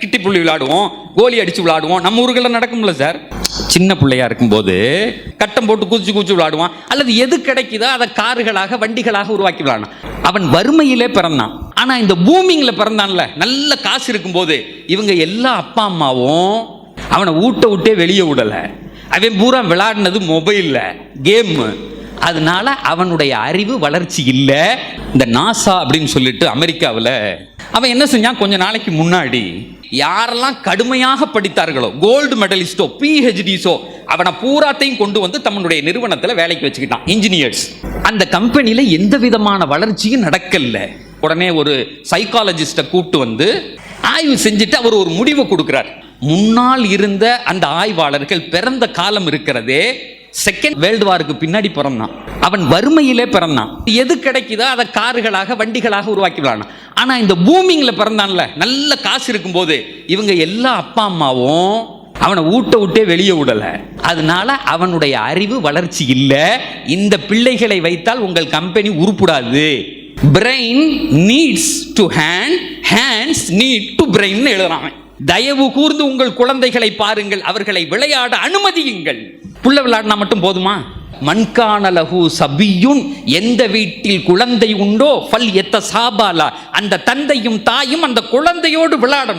கிட்டி புள்ளி விளையாடுவோம் கோலி அடிச்சு விளையாடுவோம் நம்ம ஊர்களில் நடக்கும்ல சார் சின்ன பிள்ளையா இருக்கும்போது கட்டம் போட்டு குதிச்சு குதிச்சு விளையாடுவான் அல்லது எது கிடைக்குதோ அதை கார்களாக வண்டிகளாக உருவாக்கி விளையாடணும் அவன் வறுமையிலே பிறந்தான். ஆனா இந்த பூமிங்கில் பிறந்தான்ல நல்ல காசு இருக்கும்போது இவங்க எல்லா அப்பா அம்மாவும் அவனை ஊட்ட விட்டே வெளியே விடல. அவன் பூரா விளையாடினது மொபைலில் கேமு அதனால அவனுடைய அறிவு வளர்ச்சி இல்லை. இந்த நாசா அப்படின்னு சொல்லிட்டு அமெரிக்காவில் அவன் என்ன செஞ்சான்? கொஞ்ச நாளைக்கு முன்னாடி யாரெல்லாம் கடுமையாக படித்தார்களோ கோல்டு மெடலிஸ்டோ பிஹெச்டிஸோ அவனை பூராத்தையும் கொண்டு வந்து தன்னுடைய நிறுவனத்தில் வேலைக்கு வச்சுக்கிட்டான். இன்ஜினியர்ஸ் அந்த கம்பெனியில் எந்த விதமான வளர்ச்சியும் நடக்கல. உடனே ஒரு சைக்காலஜிஸ்ட்டை கூப்பிட்டு வந்து ஆய்வு செஞ்சுட்டு அவர் ஒரு முடிவை கொடுக்குறார். முன்னால் இருந்த அந்த ஆய்வாளர்கள் பிறந்த காலம் இருக்கிறதே செகண்ட் வேர்ல்டு வாருக்கு பின்னாடி பிறந்தான். அவன் வறுமையிலே பிறந்தான். எது கிடைக்குதோ அதை கார்களாக வண்டிகளாக உருவாக்கி விளையாடணும் ஆனால் இந்த பூமிங்கில் பிறந்தான்ல நல்ல காசு இருக்கும்போது இவங்க எல்லா அப்பா அம்மாவும் அவனை ஊட்ட விட்டே வெளியே விடலை. அதனால அவனுடைய அறிவு வளர்ச்சி இல்லை. இந்த பிள்ளைகளை வைத்தால் உங்கள் company உருப்பிடாது. Brain needs to hand hands need to brain எழுதுறான் தயவு கூர்ந்து உங்கள் குழந்தைகளை பாருங்கள் அவர்களை விளையாட அனுமதியுங்கள். புள்ள விளையாடினா மட்டும் போதுமா? மண்கானலகு சபியுன் எந்த வீட்டில் குழந்தை உண்டோ பல் எத்த சாபாலா அந்த தந்தையும் தாயும் அந்த குழந்தையோடு விளையாடணும்